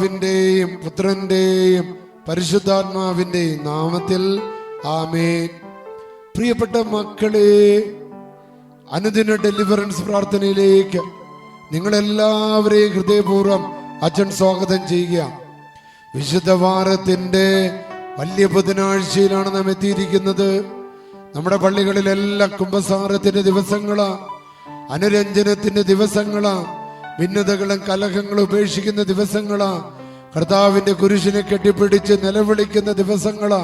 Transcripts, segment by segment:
പിതാവിന്റെയും പുത്രന്റെയും പരിശുദ്ധാത്മാവിന്റെയും നാമത്തിൽ ആമേൻ. പ്രിയപ്പെട്ട മക്കളെ അനുദിന ഡെലിവറൻസ് പ്രാർത്ഥനയിലേക്ക് നിങ്ങളെല്ലാവരെയും ഹൃദയപൂർവം അച്ഛൻ സ്വാഗതം ചെയ്യുക വിശുദ്ധ വാരത്തിന്റെ വലിയ ബുധനാഴ്ചയിലാണ് നാം എത്തിയിരിക്കുന്നത്. നമ്മുടെ പള്ളികളിലെല്ലാം കുംഭസാരത്തിന്റെ ദിവസങ്ങളാ അനുരഞ്ജനത്തിന്റെ ദിവസങ്ങളാ ഭിന്നതകളും കലഹങ്ങളും ഉപേക്ഷിക്കുന്ന ദിവസങ്ങളാ കർത്താവിന്റെ കുരിശിനെ കെട്ടിപ്പിടിച്ച് നിലവിളിക്കുന്ന ദിവസങ്ങളാ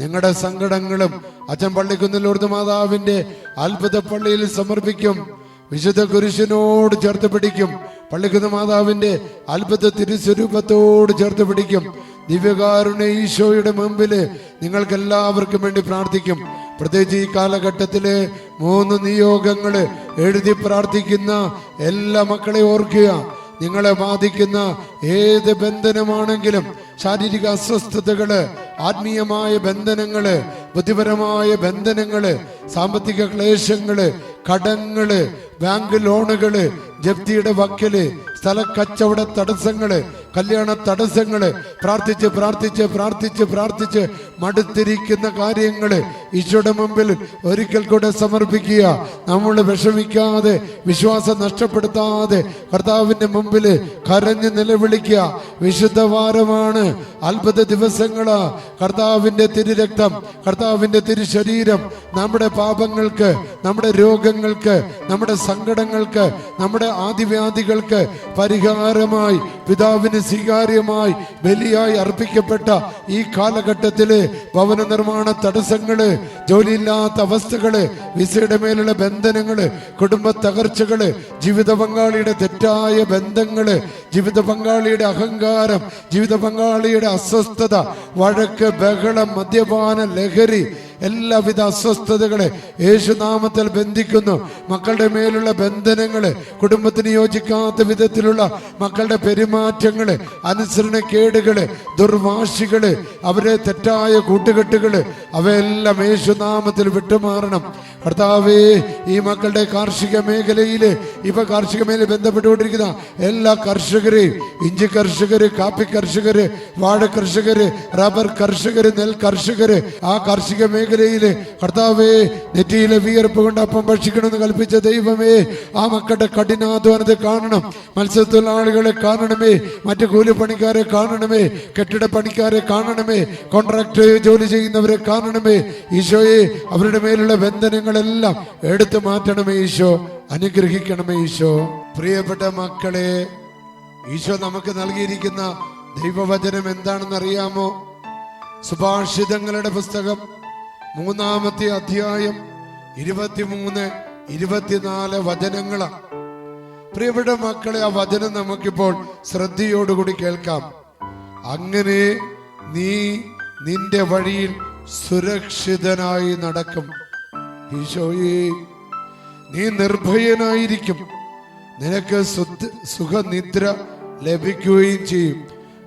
നിങ്ങളുടെ സങ്കടങ്ങളും അച്ഛൻ പള്ളിക്കുന്നിലോർന്ന് മാതാവിന്റെ അത്ഭുത പള്ളിയിൽ സമർപ്പിക്കും. വിശുദ്ധ കുരിശിനോട് ചേർത്ത് പിടിക്കും. പള്ളിക്കുന്ന മാതാവിന്റെ അത്ഭുത തിരുസ്വരൂപത്തോട് ചേർത്ത് പിടിക്കും. ദിവ്യകാരുണ ഈശോയുടെ മുമ്പിൽ നിങ്ങൾക്ക് എല്ലാവർക്കും വേണ്ടി പ്രാർത്ഥിക്കും. പ്രത്യേകിച്ച് ഈ കാലഘട്ടത്തിൽ മൂന്ന് നിയോഗങ്ങൾ എഴുതി പ്രാർത്ഥിക്കുന്ന എല്ലാ മക്കളെ ഓർക്കുക. നിങ്ങളെ ബാധിക്കുന്ന ഏത് ബന്ധനമാണെങ്കിലും ശാരീരിക അസ്വസ്ഥതകൾ ആത്മീയമായ ബന്ധനങ്ങൾ ബുദ്ധിപരമായ ബന്ധനങ്ങൾ സാമ്പത്തിക ക്ലേശങ്ങൾ കടങ്ങൾ ബാങ്ക് ലോണുകൾ ജപ്തിയുടെ വക്കൽ സ്ഥല കച്ചവട തടസ്സങ്ങൾ കല്യാണ തടസ്സങ്ങൾ പ്രാർത്ഥിച്ച് പ്രാർത്ഥിച്ച് പ്രാർത്ഥിച്ച് പ്രാർത്ഥിച്ച് മടുത്തിരിക്കുന്ന കാര്യങ്ങൾ ഈശോയുടെ മുമ്പിൽ ഒരിക്കൽ കൂടെ സമർപ്പിക്കുക. നമ്മൾ വിഷമിക്കാതെ വിശ്വാസം നഷ്ടപ്പെടുത്താതെ കർത്താവിന്റെ മുമ്പിൽ കരഞ്ഞ് നിലവിളിക്കുക. വിശുദ്ധ വാരമാണ്. അത്ഭുത ദിവസങ്ങളാ. കർത്താവിന്റെ തിരുരക്തം കർത്താവിന്റെ തിരുശരീരം നമ്മുടെ പാപങ്ങൾക്ക് നമ്മുടെ രോഗങ്ങൾക്ക് നമ്മുടെ സങ്കടങ്ങൾക്ക് നമ്മുടെ ആദിവ്യാധികൾക്ക് പരിഹാരമായി പിതാവിന് സ്വീകാര്യമായി ബലിയായി അർപ്പിക്കപ്പെട്ട ഈ കാലഘട്ടത്തിൽ ഭവന നിർമ്മാണ തടസ്സങ്ങൾ ജോലിയില്ലാത്ത അവസ്ഥകൾ വിസയുടെ മേലുള്ള ബന്ധനങ്ങൾ കുടുംബ തകർച്ചകൾ ജീവിത പങ്കാളിയുടെ തെറ്റായ ബന്ധങ്ങൾ ജീവിത പങ്കാളിയുടെ അഹങ്കാരം ജീവിത പങ്കാളിയുടെ അസ്വസ്ഥത വഴക്ക് ബഹളം മദ്യപാന ലഹരി എല്ലാവിധ അസ്വസ്ഥതകളെ യേശുനാമത്തിൽ ബന്ധിക്കുന്നു. മക്കളുടെ മേലുള്ള ബന്ധനങ്ങൾ കുടുംബത്തിന് യോജിക്കാത്ത വിധത്തിലുള്ള മക്കളുടെ പെരുമാറ്റങ്ങൾ അനുസരണക്കേടുകൾ ദുർവാശികൾ അവരെ തെറ്റായ കൂട്ടുകെട്ടുകൾ അവയെല്ലാം യേശുനാമത്തിൽ വിട്ടുമാറണം. കർത്താവേ ഈ മക്കളുടെ കാർഷിക മേഖലയിൽ ഇപ്പൊ കാർഷിക മേഖല ബന്ധപ്പെട്ടുകൊണ്ടിരിക്കുന്ന എല്ലാ കർഷകരെയും ഇഞ്ചി കർഷകര് കാപ്പി കർഷകര് വാഴ കർഷകര് റബ്ബർ കർഷകര് നെൽ കർഷകര് ആ കാർഷിക മേഖലയിൽ കർത്താവേ നെറ്റിയിലെ വിയർപ്പ് കൊണ്ട് അപ്പം ഭക്ഷിക്കണമെന്ന് കൽപ്പിച്ച ദൈവമേ ആ മക്കളുടെ കഠിനാധ്വാനത്തെ കാണണം മത്സ്യത്തൊഴിലാളികളെ കാണണമേ മറ്റു കൂലിപ്പണിക്കാരെ കാണണമേ കെട്ടിട പണിക്കാരെ കാണണമേ കോൺട്രാക്ട് ജോലി ചെയ്യുന്നവരെ കാണണമേ ഈശോയെ അവരുടെ മേലുള്ള ബന്ധനങ്ങളെല്ലാം എടുത്തു മാറ്റണമേ ഈശോ അനുഗ്രഹിക്കണമേ ഈശോ. പ്രിയപ്പെട്ട മക്കളെ ഈശോ നമുക്ക് നൽകിയിരിക്കുന്ന ദൈവവചനം എന്താണെന്ന് അറിയാമോ സുഭാഷിതങ്ങളുടെ പുസ്തകം മൂന്നാമത്തെ അധ്യായം ഇരുപത്തിമൂന്ന് ഇരുപത്തിനാല് വചനങ്ങളാണ്. പ്രിയപ്പെട്ട മക്കളെ ആ വചനം നമുക്കിപ്പോൾ ശ്രദ്ധയോടുകൂടി കേൾക്കാം. അങ്ങനെ നീ നിന്റെ വഴിയിൽ സുരക്ഷിതനായി നടക്കും. ഈശോയെ നീ നിർഭയനായിരിക്കും. നിനക്ക് സുഖ- സുഖനിദ്ര ലഭിക്കുകയും ചെയ്യും.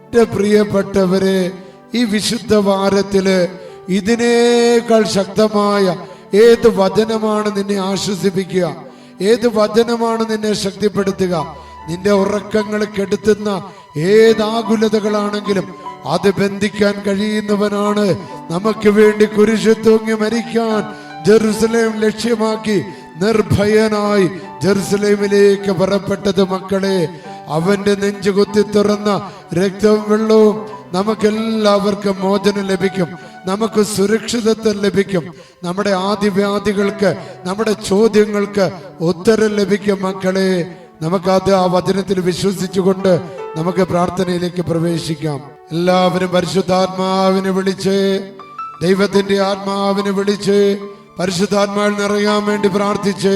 എന്റെ പ്രിയപ്പെട്ടവരെ ഈ വിശുദ്ധ വാരത്തിൽ ഇതിനേക്കാൾ ശക്തമായ ഏത് വചനമാണ് നിന്നെ ആശ്വസിപ്പിക്കുക? ഏത് വചനമാണ് നിന്നെ ശക്തിപ്പെടുത്തുക? നിന്റെ ഉറക്കങ്ങൾ കെടുത്തുന്ന ഏതാകുലതകളാണെങ്കിലും അത് ബന്ധിക്കാൻ കഴിയുന്നവനാണ്. നമുക്ക് വേണ്ടി കുരിശു തൂങ്ങി മരിക്കാൻ ജെറുസലേം ലക്ഷ്യമാക്കി നിർഭയനായി ജെറുസലേമിലേക്ക് പുറപ്പെട്ടത് മക്കളെ അവന്റെ നെഞ്ചു കുത്തി തുറന്ന രക്തവും വെള്ളവും നമുക്കെല്ലാവർക്കും മോചനം ലഭിക്കും. നമുക്ക് സുരക്ഷിതത്വം ലഭിക്കും. നമ്മുടെ ആദിവ്യാധികൾക്ക് നമ്മുടെ ചോദ്യങ്ങൾക്ക് ഉത്തരം ലഭിക്കും മക്കളെ. നമുക്കത് ആ വചനത്തിൽ വിശ്വസിച്ചുകൊണ്ട് നമുക്ക് പ്രാർത്ഥനയിലേക്ക് പ്രവേശിക്കാം. എല്ലാവരും പരിശുദ്ധാത്മാവിനെ വിളിച്ച് ദൈവത്തിന്റെ ആത്മാവിനെ വിളിച്ച് പരിശുദ്ധാത്മാവിൽ നിറയാൻ വേണ്ടി പ്രാർത്ഥിച്ച്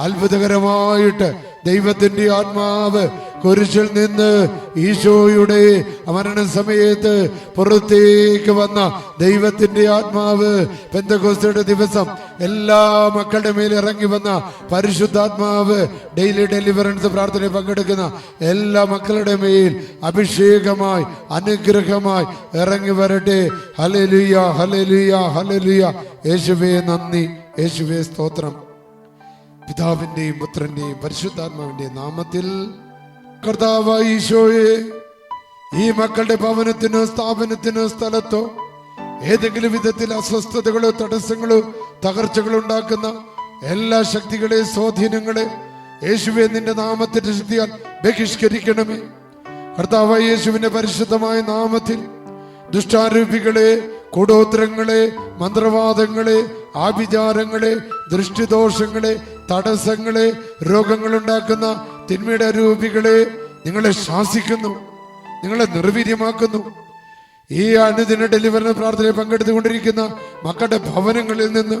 അത്ഭുതകരമായിട്ട് ദൈവത്തിന്റെ ആത്മാവ് കുരിശിൽ നിന്ന് ഈശോയുടെ മരണ സമയത്ത് പുറത്തേക്ക് വന്ന ദൈവത്തിന്റെ ആത്മാവ് പെന്തകോസ്തയുടെ ദിവസം എല്ലാ മക്കളുടെ മേൽ ഇറങ്ങി വന്ന പരിശുദ്ധാത്മാവ് ഡെയിലി ഡെലിവറൻസ് പ്രാർത്ഥനയിൽ പങ്കെടുക്കുന്ന എല്ലാ മക്കളുടെ മേൽ അഭിഷേകമായി അനുഗ്രഹമായി ഇറങ്ങി വരട്ടെ. ഹലലുയ ഹലലുയ ഹലലുയ യേശുവേ നന്ദി. യേശുവേ സ്തോത്രം. പിതാവിന്റെയും പുത്രന്റെയും പരിശുദ്ധാത്മാവിന്റെയും നാമത്തിൽ കർത്താവ് ഈ മക്കളുടെ ഭവനത്തിനോ സ്ഥാപനത്തിനോ സ്ഥലത്തോ ഏതെങ്കിലും വിധത്തിൽ അസ്വസ്ഥതകളോ തടസ്സങ്ങളോ തകർച്ചകളോ ഉണ്ടാക്കുന്ന എല്ലാ ശക്തികളെ സ്വാധീനങ്ങളെ യേശുവെ നിന്റെ നാമത്തിന്റെ ശക്തിയാൽ ബഹിഷ്കരിക്കണമേ. കർത്താവായി യേശുവിന്റെ പരിശുദ്ധമായ നാമത്തിൽ ദുഷ്ടാരൂപികളെ കൂടോത്രങ്ങളെ മന്ത്രവാദങ്ങളെ ആഭിചാരങ്ങളെ ദൃഷ്ടിദോഷങ്ങളെ തടസ്സങ്ങളെ രോഗങ്ങളുണ്ടാക്കുന്ന തിന്മയുടെ രൂപികളെ നിങ്ങളെ ശാസിക്കുന്നു നിങ്ങളെ നിർവീര്യമാക്കുന്നു. ഈ അനുദിന ഡെലിവറിന് പ്രാർത്ഥനയിൽ പങ്കെടുത്തുകൊണ്ടിരിക്കുന്ന മക്കളുടെ ഭവനങ്ങളിൽ നിന്ന്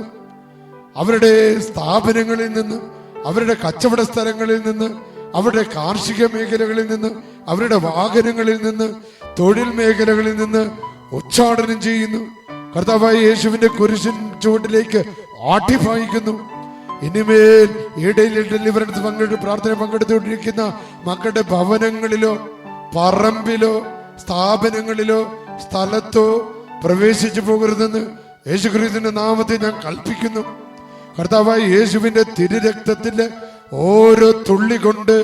അവരുടെ സ്ഥാപനങ്ങളിൽ നിന്ന് അവരുടെ കച്ചവട സ്ഥലങ്ങളിൽ നിന്ന് അവരുടെ കാർഷിക മേഖലകളിൽ നിന്ന് അവരുടെ വാഹനങ്ങളിൽ നിന്ന് തൊഴിൽ മേഖലകളിൽ നിന്ന് ഉച്ചാടനം ചെയ്യുന്നു. കർത്താവായ യേശുവിന്റെ കുരിശിൻ ചുവട്ടിലേക്ക് ആട്ടിഫായിക്കുന്നു ഇനിമേൽ ഇടയിൽ ഡെലിവറൻസ് പങ്കെടുത്ത് പ്രാർത്ഥന പങ്കെടുത്തുകൊണ്ടിരിക്കുന്ന മക്കളുടെ ഭവനങ്ങളിലോ പറമ്പിലോ സ്ഥാപനങ്ങളിലോ സ്ഥലത്തോ പ്രവേശിച്ചു പോകരുതെന്ന് യേശുക്രിസ്തുവിന്റെ നാമത്തെ ഞാൻ കൽപ്പിക്കുന്നു. കർത്താവായ യേശുവിന്റെ തിരുരക്തത്തിന്റെ ഓരോ തുള്ളി കൊണ്ട്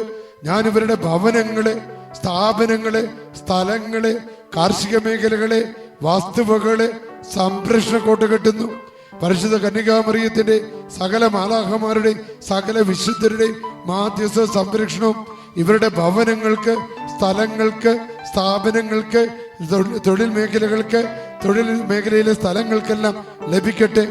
ഞാൻ ഇവരുടെ ഭവനങ്ങളെ സ്ഥാപനങ്ങളെ സ്ഥലങ്ങളെ കാർഷിക മേഖലകളെ വാസ്തുവകളെ സംരക്ഷണ കോട്ട് കെട്ടുന്നു. പരിശുദ്ധ കന്യകാമറിയത്തിന്റെ സകല മാലാഹമാരുടെയും സകല വിശുദ്ധരുടെയും മാധ്യസ്ഥ സംരക്ഷണവും ഇവരുടെ ഭവനങ്ങൾക്ക് സ്ഥലങ്ങൾക്ക് സ്ഥാപനങ്ങൾക്ക് തൊഴിൽ- മേഖലകൾക്ക് തൊഴിൽ മേഖലയിലെ സ്ഥലങ്ങൾക്കെല്ലാം ലഭിക്കട്ടെ.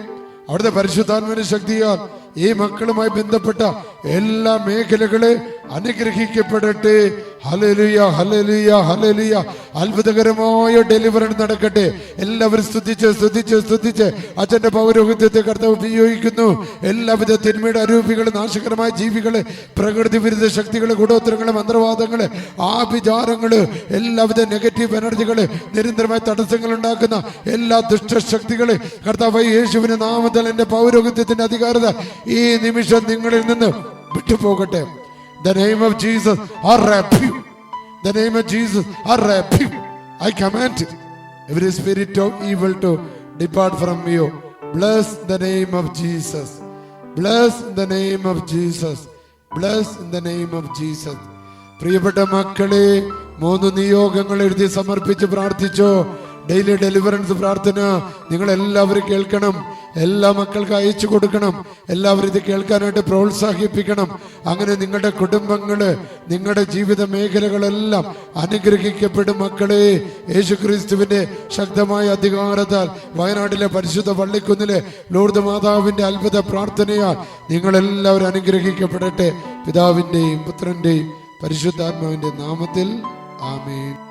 അവിടുത്തെ പരിശുദ്ധാത്മന ശക്തിയാൽ ഈ മക്കളുമായി ബന്ധപ്പെട്ട എല്ലാ മേഖലകളെ അനുഗ്രഹിക്കപ്പെടട്ടെ. ഹലലിയ ഹലലിയ ഹലലിയ അത്ഭുതകരമായ ഡെലിവറി നടക്കട്ടെ. എല്ലാവരും സ്തുതിച്ച് സ്തുതിച്ച് സ്തുതിച്ച്. അച്ഛന്റെ പൗരോഹിത്യത്തെ കർത്താവ് ഉപയോഗിക്കുന്നു എല്ലാവിധ തിന്മയുടെ അരൂപികളെ നാശകരമായ ജീവികൾ പ്രകൃതി വിരുദ്ധ ശക്തികളെ ഗുണോത്തരങ്ങളെ മന്ത്രവാദങ്ങൾ ആഭിചാരങ്ങൾ എല്ലാവിധ നെഗറ്റീവ് എനർജികൾ നിരന്തരമായ തടസ്സങ്ങൾ ഉണ്ടാക്കുന്ന എല്ലാ ദുഷ്ടശക്തികളെ കർത്താവ് യേശുവിന്റെ നാമത്തിൽ എന്റെ പൗരോഹിത്യത്തിന്റെ അധികാരത ഈ നിമിഷം നിങ്ങളിൽ നിന്ന് വിട്ടുപോകട്ടെ. The name of Jesus, I rebuke. The name of Jesus, I rebuke. I command it. Every spirit of evil to depart from you. Bless the name of Jesus. Bless the name of Jesus. Bless the name of Jesus. പ്രിയപ്പെട്ട മക്കളെ മൂന്ന് നിയോഗങ്ങൾ എഴുതി സമർപ്പിച്ച് പ്രാർത്ഥിച്ചോ daily deliverance പ്രാർത്ഥന. നിങ്ങൾ എല്ലാവരും കേൾക്കണം. എല്ലാ മക്കൾക്ക് അയച്ചു കൊടുക്കണം. എല്ലാവരും ഇത് കേൾക്കാനായിട്ട് പ്രോത്സാഹിപ്പിക്കണം. അങ്ങനെ നിങ്ങളുടെ കുടുംബങ്ങൾ നിങ്ങളുടെ ജീവിത മേഖലകളെല്ലാം അനുഗ്രഹിക്കപ്പെടും മക്കളെ. യേശുക്രിസ്തുവിന്റെ ശക്തമായ അധികാരത്താൽ വയനാട്ടിലെ പരിശുദ്ധ പള്ളിക്കുന്നിലെ ലോർദ് മാതാവിന്റെ അത്ഭുത പ്രാർത്ഥനയാൽ നിങ്ങളെല്ലാവരും അനുഗ്രഹിക്കപ്പെടട്ടെ. പിതാവിന്റെയും പുത്രന്റെയും പരിശുദ്ധാത്മാവിന്റെ നാമത്തിൽ ആമേൻ.